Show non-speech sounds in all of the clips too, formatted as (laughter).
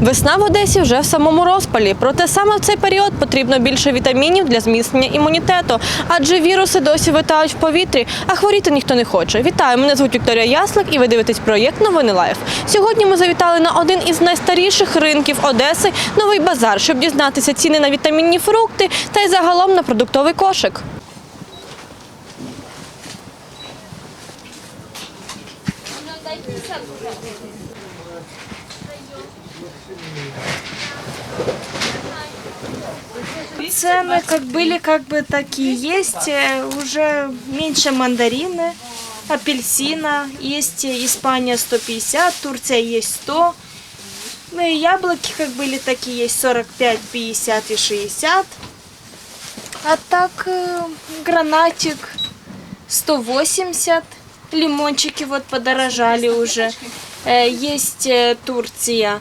Весна в Одесі вже в самому розпалі. Проте саме в цей період потрібно більше вітамінів для зміцнення імунітету, адже віруси досі витають в повітрі, а хворіти ніхто не хоче. Вітаю! Мене звуть Вікторія Яслик, і ви дивитесь проєкт Новини Лайф. Сьогодні ми завітали на один із найстаріших ринків Одеси новий базар, щоб дізнатися ціни на вітамінні фрукти та й загалом на продуктовий кошик. Цены как были, как бы так и есть. Э, Уже меньше мандарины, апельсина. Есть э, Испания 150, Турция есть 100. Ну и яблоки как были, так и есть 45, 50 и 60. А так э, гранатик 180. Лимончики вот подорожали уже. Есть Турция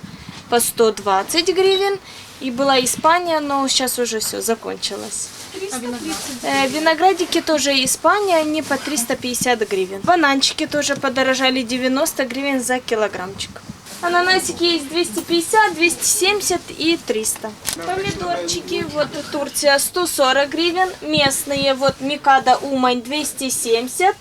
по 120 гривен. И была Испания, но сейчас уже все закончилось. Э, Виноградики тоже Испания, они по 350 гривен. Бананчики тоже подорожали 90 гривен за килограммчик. Ананасики есть 250, 270 и 300. Помидорчики, вот Турция 140 гривен. Местные, вот Микада Умань 270.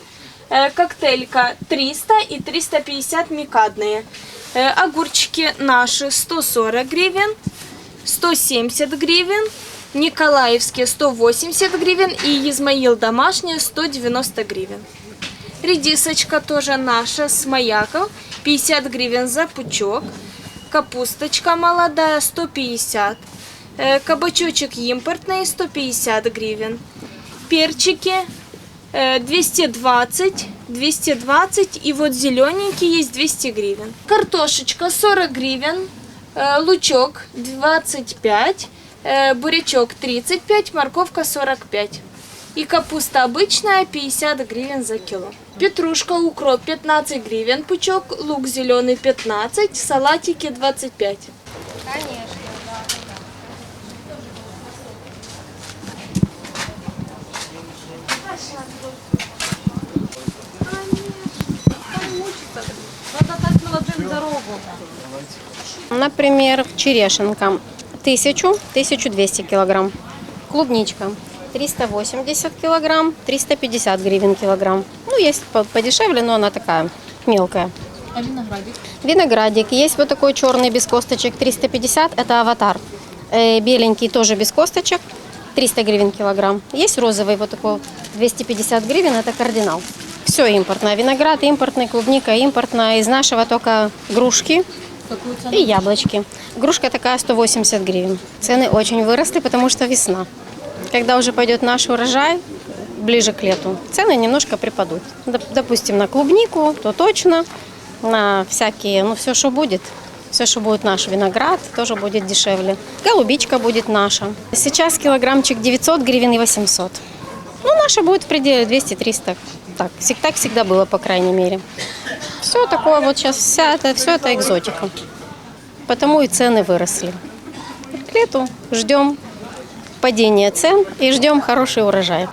э, Коктейлька 300 и 350 микадные. Э, Огурчики наши 140 гривен. 170 гривен, Николаевские 180 гривен и Измаил домашняя 190 гривен. Редисочка тоже наша с маяков 50 гривен за пучок. Капусточка молодая 150. Э, Кабачочек импортный 150 гривен. Перчики э, 220, 220 и вот зелененький есть 200 гривен. Картошечка 40 гривен, лучок 25, э, бурячок 35, морковка 45. И капуста обычная 50 гривен за кило. Петрушка, укроп 15 гривен пучок, лук зеленый 15, салатики 25. Например, черешенка 1000-1200 килограмм. Клубничка 380 килограмм, 350 гривен килограмм. Ну, есть по- подешевле, но она такая мелкая. А виноградик? Виноградик. Есть вот такой черный без косточек 350, это аватар. Э, беленький тоже без косточек 300 гривен килограмм. Есть розовый вот такой 250 гривен, это кардинал. Все импортное. Виноград импортный, клубника импортная. Из нашего только грушки? И яблочки. Грушка такая 180 гривен. Цены очень выросли, потому что весна. Когда уже пойдет наш урожай, ближе к лету, цены немножко припадут. Доп- Допустим, на клубнику, то точно, на всякие, ну все, что будет, все, что будет наш виноград, тоже будет дешевле. Голубичка будет наша. Сейчас килограммчик 900 гривен и 800. Ну, наша будет в пределе 200-300. Так, так всегда было, по крайней мере. Все такое вот сейчас, вся это, все это экзотика. Потому и цены выросли. К лету ждем падения цен и ждем хороший урожай.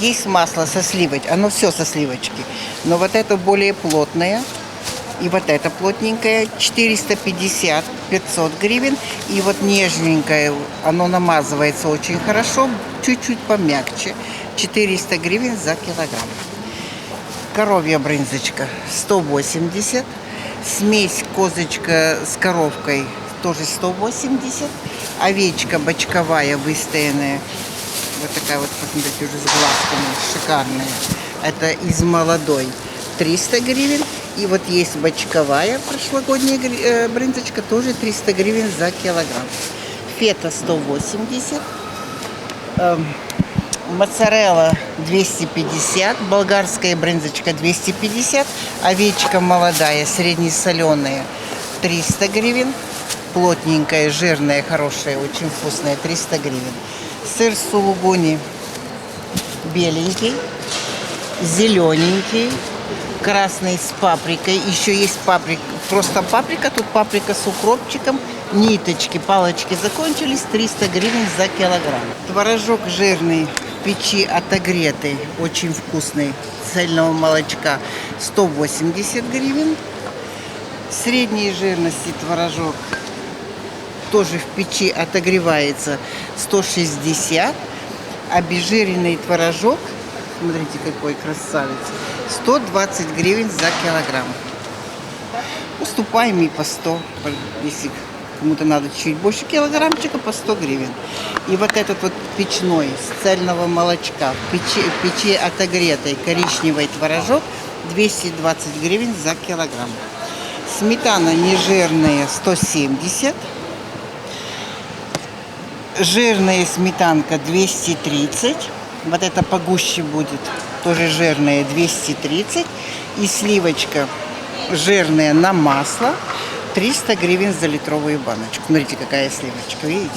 Есть масло со сливочкой, оно все со сливочки. Но вот это более плотное. И вот это плотненькое 450 500 гривен. И вот нежненькое, оно намазывается очень хорошо, чуть-чуть помягче. 400 гривен за килограмм. Коровья брынзочка 180. Смесь козочка с коровкой тоже 180. Овечка бочковая выстоянная вот такая вот, посмотрите, уже с глазками, шикарная. Это из молодой. 300 гривен. И вот есть бочковая прошлогодняя э, брынзочка, тоже 300 гривен за килограмм. Фета 180. Эм, Моцарелла 250, болгарская брынзочка 250, овечка молодая, среднесоленая 300 гривен, плотненькая, жирная, хорошая, очень вкусная 300 гривен. Сыр сулугуни беленький, зелененький, красный с паприкой. Еще есть паприка, просто паприка, тут паприка с укропчиком ниточки, палочки закончились, 300 гривен за килограмм. Творожок жирный в печи отогретый, очень вкусный, цельного молочка 180 гривен. Средней жирности творожок тоже в печи отогревается 160, обезжиренный творожок, смотрите какой красавец, 120 гривен за килограмм. Уступаем и по 100, если кому-то надо чуть больше килограммчика, по 100 гривен. И вот этот вот печной с цельного молочка, в печи, печи отогретой коричневый творожок 220 гривен за килограмм. Сметана нежирная 170 Жирная сметанка 230. Вот это погуще будет. Тоже жирная 230. И сливочка жирная на масло 300 гривен за литровую баночку. Смотрите, какая сливочка, видите?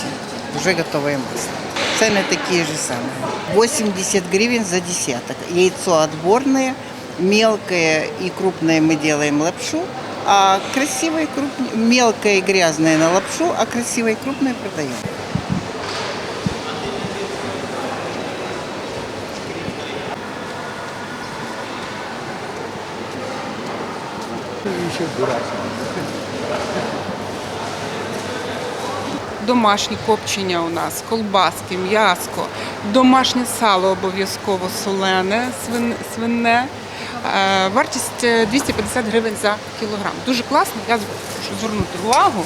Уже готовое масло. Цены такие же самые. 80 гривен за десяток. Яйцо отборное, мелкое и крупное мы делаем лапшу, а красивое и крупное, мелкое и грязное на лапшу, а красивое и крупное продаем. Домашні копчення у нас, колбаски, м'яско, домашнє сало обов'язково солене, свинне. Е, Вартість е, 250 гривень за кілограм. Дуже класно, я хочу звернути увагу.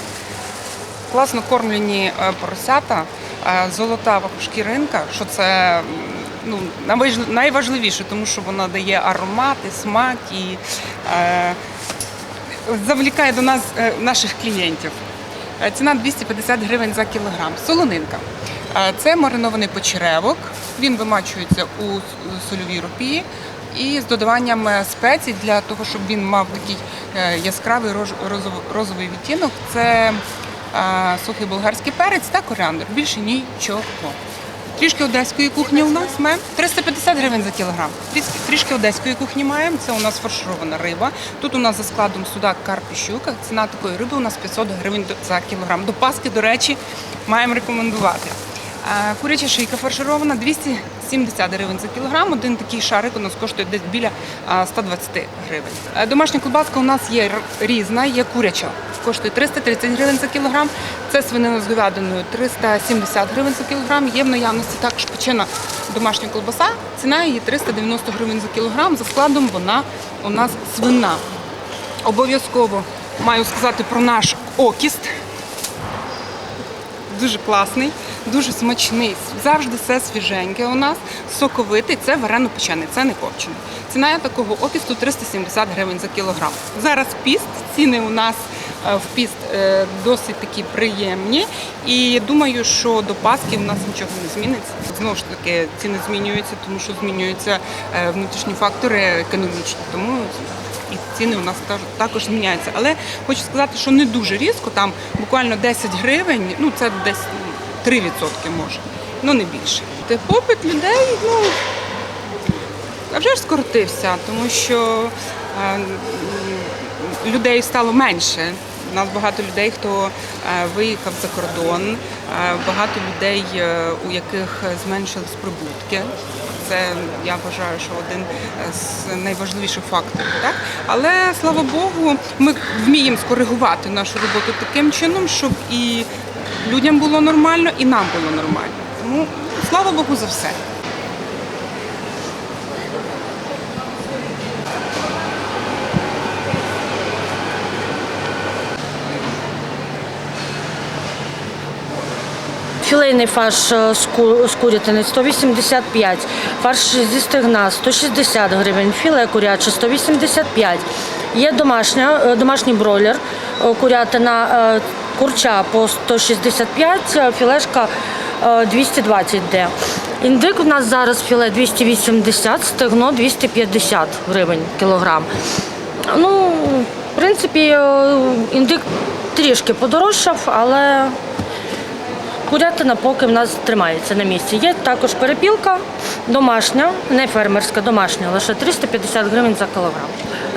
Класно кормлені е, поросята, е, золота шкіринка, що це ну, найважливіше, тому що вона дає аромат і смак і е, завлікає до нас е, наших клієнтів. Е, Ціна 250 гривень за кілограм. Солонинка. Е, Це маринований почеревок. Він вимачується у сольовій рупі і з додаванням спецій для того, щоб він мав такий яскравий розовий відтінок. Це сухий болгарський перець та коріандр. Більше нічого. Трішки одеської кухні у нас маємо 350 гривень за кілограм. Трішки, трішки одеської кухні маємо. Це у нас фарширована риба. Тут у нас за складом судак, карп і щука. Ціна такої риби у нас 500 гривень за кілограм. До Паски, до речі, маємо рекомендувати. Куряча шийка фарширована 270 гривень за кілограм. Один такий шарик у нас коштує десь біля 120 гривень. Домашня колбаска у нас є різна, є куряча. Коштує 330 гривень за кілограм. Це свинина з говядиною 370 гривень за кілограм. Є в наявності також печена домашня колбаса. Ціна її 390 гривень за кілограм. За складом вона у нас свина. Обов'язково маю сказати про наш окіст дуже класний, дуже смачний. Завжди все свіженьке у нас, соковитий, це варено печений, це не копчений. Ціна такого окісту 370 гривень за кілограм. Зараз піст, ціни у нас е, в піст е, досить такі приємні. І думаю, що до Пасхи в нас нічого не зміниться. Знову ж таки, ціни змінюються, тому що змінюються е, внутрішні фактори економічні. Тому і ціни у нас також зміняються. Але хочу сказати, що не дуже різко, там буквально 10 гривень, ну це десь 3% може, ну не більше. Попит людей, ну а вже ж скоротився, тому що е, людей стало менше. У нас багато людей, хто е, виїхав за кордон, е, багато людей, у яких зменшились прибутки. Це я вважаю, що один з найважливіших факторів. Так? Але слава Богу, ми вміємо скоригувати нашу роботу таким чином, щоб і людям було нормально, і нам було нормально. Тому слава Богу за все. Філейний фарш з курятини 185, фарш зі стегна 160 гривень, філе куряче 185. Є домашня, е, домашній бройлер, е, курятина, е, курча по 165, е, філешка е, 220 йде. Індик у нас зараз філе 280, стегно 250 гривень кілограм. Ну, в принципі, е, індик трішки подорожчав, але Курятина поки в нас тримається на місці. Є також перепілка домашня, не фермерська, домашня, лише 350 гривень за кілограм.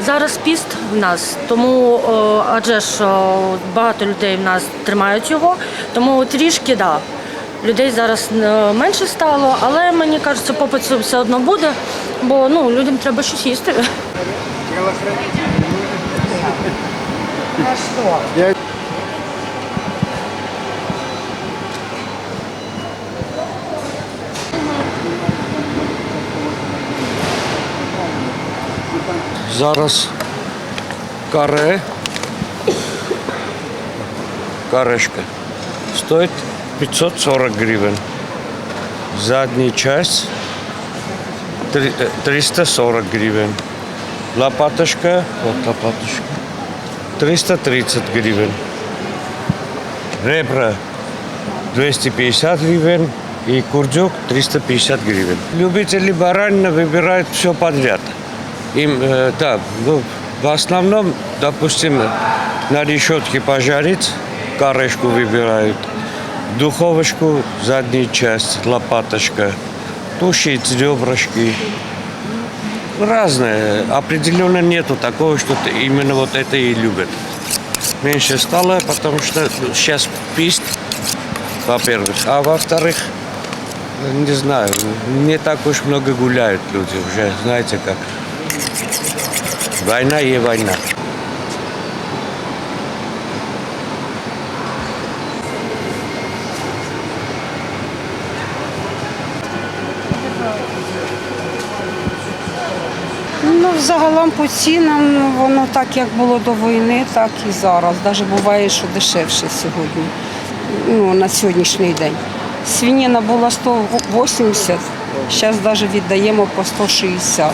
Зараз піст в нас, тому адже ж багато людей в нас тримають його, тому трішки да. Людей зараз е, менше стало, але мені кажеться, попит все одно буде, бо ну, людям треба щось їсти. (laughs) Зараз каре, карешка, стоит 540 гривен. Задняя часть три- э, 340 гривен. Лопаточка, вот лопаточка, 330 гривен. Ребра 250 гривен и курдюк 350 гривен. Любители баранина выбирают все подряд. Им, да, ну, в основном, допустим, на решетке пожарить, карышку выбирают, духовочку, заднюю часть, лопаточка, тушить ребрышки. Разное. Определенно нету такого, что именно вот это и любят. Меньше стало, потому что сейчас пист, во-первых. А во-вторых, не знаю, не так уж много гуляют люди уже, знаете как. Война и война. Ну, загалом по цінам ну, воно так, як було до війни, так і зараз. Навіть буває, що дешевше сьогодні, ну, на сьогоднішній день. Свинина була 180, зараз навіть віддаємо по 160.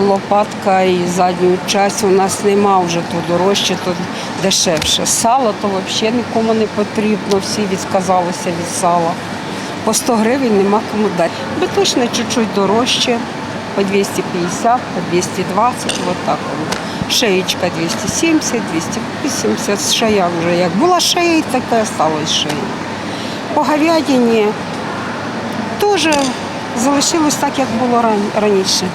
Лопатка і задню часть у нас нема вже то дорожче, то дешевше. Сало то взагалі нікому не потрібно, всі відказалися від сала. По 100 гривень нема кому дати. Биточне чуть-чуть дорожче, по 250, по 220, вот так воно. Шеєчка 270, 280, шея вже як була шея, так і осталась. По говядині теж залишилось так, як було раніше.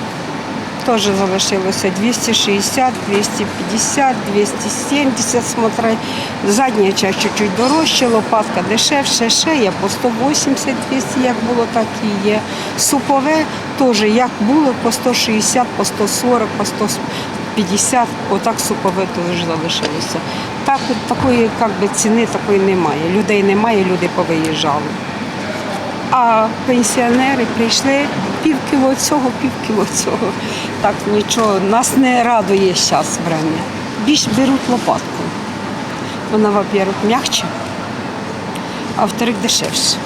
Теж залишилося 260, 250, 270 смотри. Задня часть чуть-чуть дорожче, лопатка дешевше, шея по 180, 200, як було, так і є. Супове теж як було по 160, по 140, по 150, отак супове теж залишилося. Так, такої як би, ціни такої немає. Людей немає, люди повиїжджали. А пенсіонери прийшли пів кіло цього, пів кіло цього. Так нічого, нас не радує зараз время. Більш беруть лопатку. Вона, во-первых, м'якче, а во-вторых, дешевше.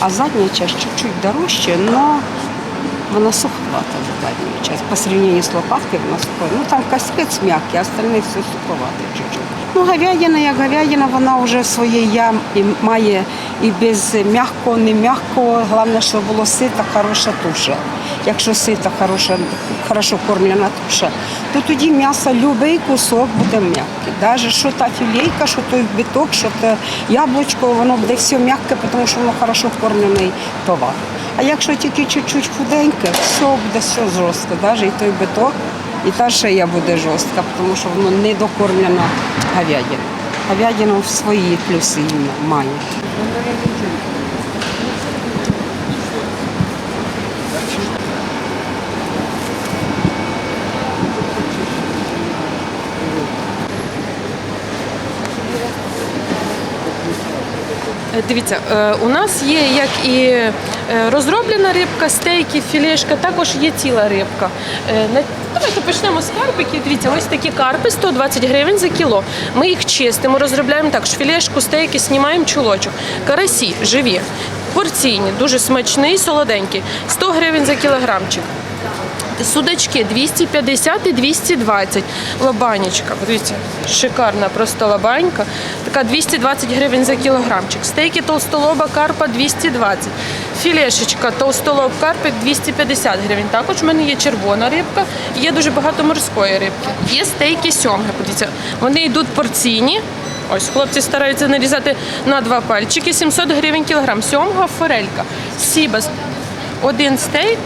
А задня часть чуть-чуть дорожче, но вона суховата задня часть. По сравнению з лопаткою вона суховата. Ну там каспець м'який, а остальне все суховате чуть-чуть. Ну, говядина, як говядина, вона вже своє я і має і без м'якого, не м'якого. Головне, щоб було сита, хороша туша. Якщо сита, хороша, хорошо кормлена туша, то тоді м'ясо, будь-який кусок буде м'який. Навіть що та філейка, що той биток, що те яблучко, воно буде все м'яке, тому що воно хорошо кормлений товар. А якщо тільки чуть-чуть худеньке, все буде все жорстко, навіть і той биток, і та шия буде жорстка, тому що воно не докормлено говядиною. Говядина в свої плюси має. Дивіться, е, у нас є як і е, розроблена рибка, стейки, філешка, також є ціла рибка. Е, Давайте почнемо з карпиків. Дивіться, ось такі карпи 120 гривень за кіло. Ми їх чистимо, розробляємо також філешку, стейки, знімаємо чулочок. Карасі живі, порційні, дуже смачний, солоденький. 100 гривень за кілограмчик. Судачки 250 і 220. Лобанечка, дивіться, шикарна просто лобанька. Така 220 гривень за кілограмчик. Стейки толстолоба карпа 220. Філешечка толстолоб карпик 250 гривень. Також в мене є червона рибка, є дуже багато морської рибки. Є стейки сьомги. Подивіться, вони йдуть порційні. Ось хлопці стараються нарізати на два пальчики. 700 гривень кілограм. Сьомга, форелька. Сібас. Один стейк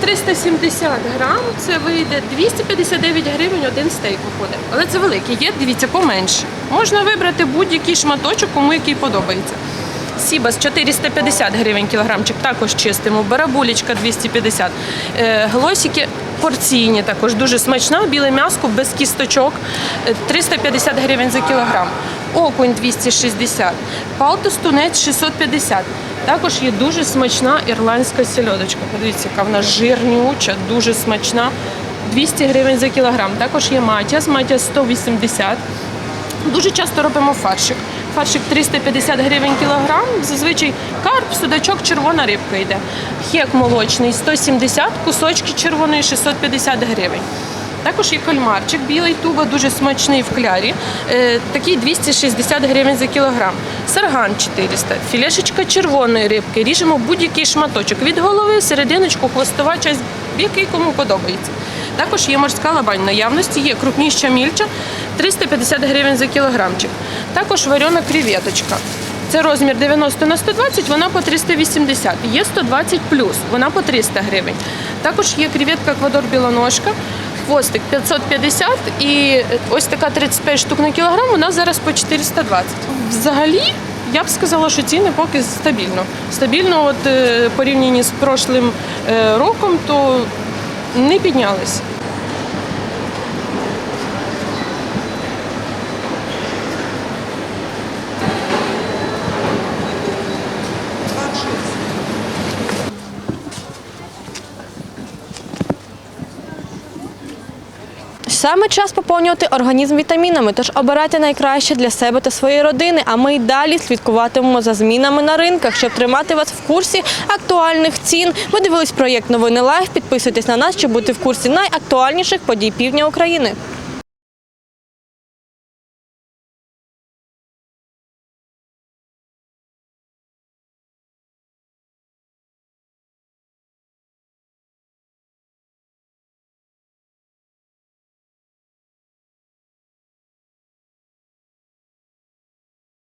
370 грам, це вийде 259 гривень один стейк виходить. Але це великий, є, дивіться, поменше. Можна вибрати будь-який шматочок, кому який подобається. Сібас 450 гривень кілограмчик, також чистимо. Барабулечка 250. Е, Глосики порційні також дуже смачна. Біле м'яско без кісточок е, 350 гривень за кілограм. Окунь 260. Палтус тунець 650. Також є дуже смачна ірландська сільодочка. Подивіться, яка вона жирнюча, дуже смачна. 200 гривень за кілограм. Також є матіас, матіас 180. Дуже часто робимо фаршик. Фаршик 350 гривень кілограм. Зазвичай карп, судачок, червона рибка йде. Хек молочний 170, кусочки червоної 650 гривень. Також є кальмарчик, білий туба, дуже смачний в клярі. Е, такий 260 гривень за кілограм. Сарган 400, філешечка червоної рибки. Ріжемо будь-який шматочок. Від голови, серединочку, хвостова часть, який кому подобається. Також є морська лабань. Наявності є крупніша мільча 350 гривень за кілограмчик. Також варена креветочка. Це розмір 90 на 120, вона по 380. Є 120 плюс, вона по 300 гривень. Також є креветка Еквадор білоножка, хвостик 550 і ось така 35 штук на кілограм, вона зараз по 420. Взагалі, я б сказала, що ціни поки стабільно. Стабільно, от порівнянні з прошлим е, роком, то не піднялись. Саме час поповнювати організм вітамінами, тож обирайте найкраще для себе та своєї родини. А ми й далі слідкуватимемо за змінами на ринках, щоб тримати вас в курсі актуальних цін. Ви дивились проєкт Новини Лайф. Підписуйтесь на нас, щоб бути в курсі найактуальніших подій півдня України.